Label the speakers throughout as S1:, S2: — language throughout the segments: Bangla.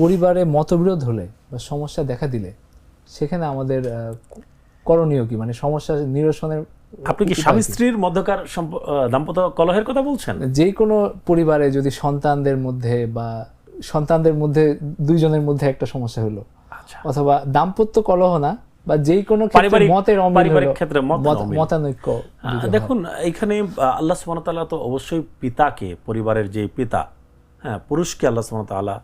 S1: পরিবারে মতবিরোধ হলে বা সমস্যা দেখা দিলে সেখানে আমাদের করণীয় কি? মানে সমস্যা নিরসনের
S2: আপনি কি স্বামী স্ত্রীর মধ্যকার দাম্পত্য কলহের কথা বলছেন?
S1: যে কোনো পরিবারে যদি সন্তানদের মধ্যে বা সন্তানদের মধ্যে দুইজনের মধ্যে একটা সমস্যা হলো
S2: আচ্ছা।
S1: অথবা দাম্পত্য কলহ না বা যে কোনো ক্ষেত্রে মতের
S2: পারিবারিক ক্ষেত্রে
S1: মত- মতানৈক্য
S2: দেখুন এখানে আল্লাহ সুবহানাহু তাআলা তো অবশ্যই পিতাকে পরিবারের যে পিতা হ্যাঁ পুরুষকে আল্লাহ সুবহানাহু তাআলা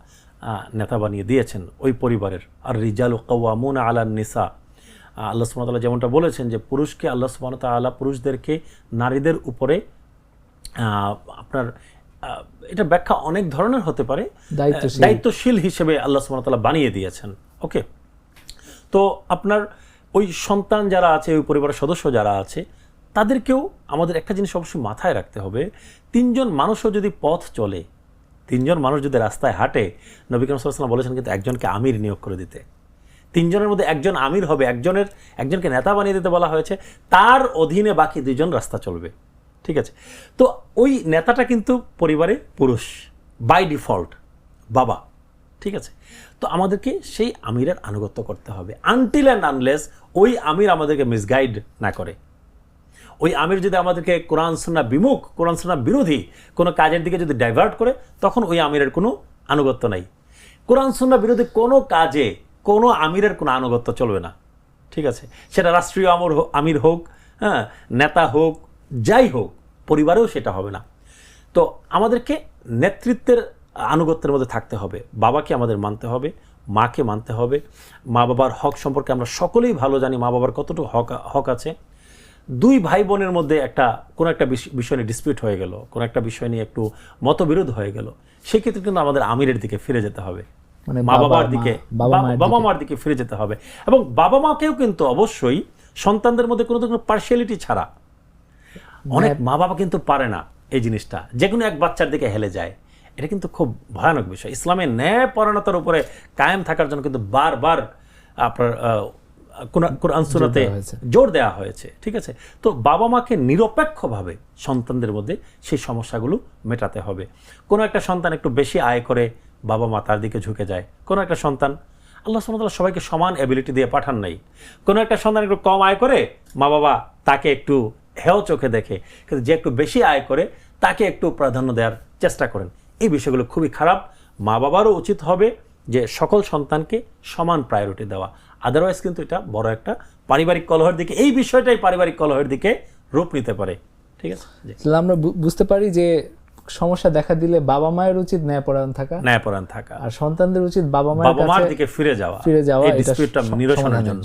S2: নেতা বানিয়ে দিয়েছেন ওই পরিবারের। আর রিজাল কাওয়ামুন আলা নিসা। আল্লাহ ওয়া যেমনটা বলেছেন যে পুরুষকে আল্লাহ ওয়া পুরুষদেরকে নারীদের উপরে আপনার এটা ব্যাখ্যা অনেক ধরনের হতে পারে
S1: দায়িত্বশীল।
S2: হিসেবে আল্লাহ ওয়া বানিয়ে দিয়েছেন। ওকে? তো আপনার ওই সন্তান যারা আছে ওই পরিবারের সদস্য যারা আছে তাদেরকেও আমাদের একটা জিনিস অবশ্যই মাথায় রাখতে হবে। তিনজন মানুষও যদি পথ চলে তিনজন মানুষ যদি রাস্তায় হাঁটে, নবী করিম সাল্লাম বলেছেন কিন্তু একজনকে আমির নিয়োগ করে দিতে। তিনজনের মধ্যে একজন আমির হবে, একজনের, একজনকে নেতা বানিয়ে দিতে বলা হয়েছে, তার অধীনে বাকি দুজন রাস্তা চলবে। ঠিক আছে? তো ওই নেতাটা কিন্তু পরিবারে পুরুষ বাই ডিফল্ট বাবা। ঠিক আছে? তো আমাদেরকে সেই আমিরের আনুগত্য করতে হবে। আনটিল অ্যান্ড আনলেস ওই আমির আমাদেরকে মিসগাইড না করে। ওই আমির যদি আমাদেরকে কোরআন সুন্না বিমুখ, কোরআন সুন্না বিরোধী কোনো কাজের দিকে যদি ডাইভার্ট করে, তখন ওই আমিরের কোনো আনুগত্য নাই। কোরআন সুন্না বিরোধী কোনো কাজে কোনো আমিরের কোনো আনুগত্য চলবে না। ঠিক আছে? সেটা রাষ্ট্রীয় আমর আমির হোক হ্যাঁ নেতা হোক, যাই হোক, পরিবারেও সেটা হবে না। তো আমাদেরকে নেতৃত্বের আনুগত্যের মধ্যে থাকতে হবে। বাবাকে আমাদের মানতে হবে, মাকে মানতে হবে। মা বাবার হক সম্পর্কে আমরা সকলেই ভালো জানি মা বাবার কতটুকু হক হক আছে। দুই ভাই বোনের মধ্যে একটা কোনো একটা বিষয় নিয়ে ডিসপিউট হয়ে গেল কোনো একটা বিষয় নিয়ে একটু মতবিরোধ হয়ে গেল সেক্ষেত্রে কিন্তু আমাদের আমিরের দিকে ফিরে যেতে হবে।
S1: মানে
S2: মা বাবার দিকে
S1: বাবা।
S2: মার দিকে ফিরে যেতে হবে। এবং বাবা মাকেও কিন্তু অবশ্যই সন্তানদের মধ্যে কোনো ধরনের পার্সিয়ালিটি ছাড়া অনেক মা বাবা কিন্তু পারে না এই জিনিসটা। যে কোনো এক বাচ্চার দিকে হেলে যায়। এটা কিন্তু খুব ভয়ানক বিষয়। ইসলামের ন্যায় পরায়ণতার উপরে কায়েম থাকার জন্য কিন্তু বারবার আপনার কোরআন-
S1: হয়েছে।
S2: জোর দেওয়া হয়েছে ঠিক আছে? তো বাবা মাকে নিরপেক্ষভাবে সন্তানদের মধ্যে সেই সমস্যাগুলো মেটাতে হবে। কোনো একটা সন্তান একটু বেশি আয় করে বাবা মা তার দিকে ঝুঁকে যায়। কোনো একটা সন্তান আল্লাহ সুবহানাহু সবাইকে সমান অ্যাবিলিটি দিয়ে পাঠান নাই। কোনো একটা সন্তান একটু কম আয় করে মা বাবা তাকে একটু হেও চোখে দেখে কিন্তু যে একটু বেশি আয় করে তাকে একটু প্রাধান্য দেওয়ার চেষ্টা করেন। এই বিষয়গুলো খুবই খারাপ। মা বাবারও উচিত হবে যে সকল সন্তানকে সমান প্রায়োরিটি দেওয়া। আদারওয়াইজ কিন্তু এটা বড় একটা পারিবারিক কলহের দিকে এই বিষয়টাই পারিবারিক কলহের দিকে রূপ নিতে পারে। ঠিক আছে?
S1: তাহলে আমরা বুঝতে পারি যে সমস্যা দেখা দিলে বাবা মায়ের উচিত ন্যায়পরায়ণ থাকা।
S2: ন্যায়পরায়ণ থাকা।
S1: আর সন্তানদের উচিত বাবা মায়ের
S2: দিকে ফিরে যাওয়া।
S1: ফিরে যাওয়া
S2: এই ডিসপিউটটা নিরসনের জন্য।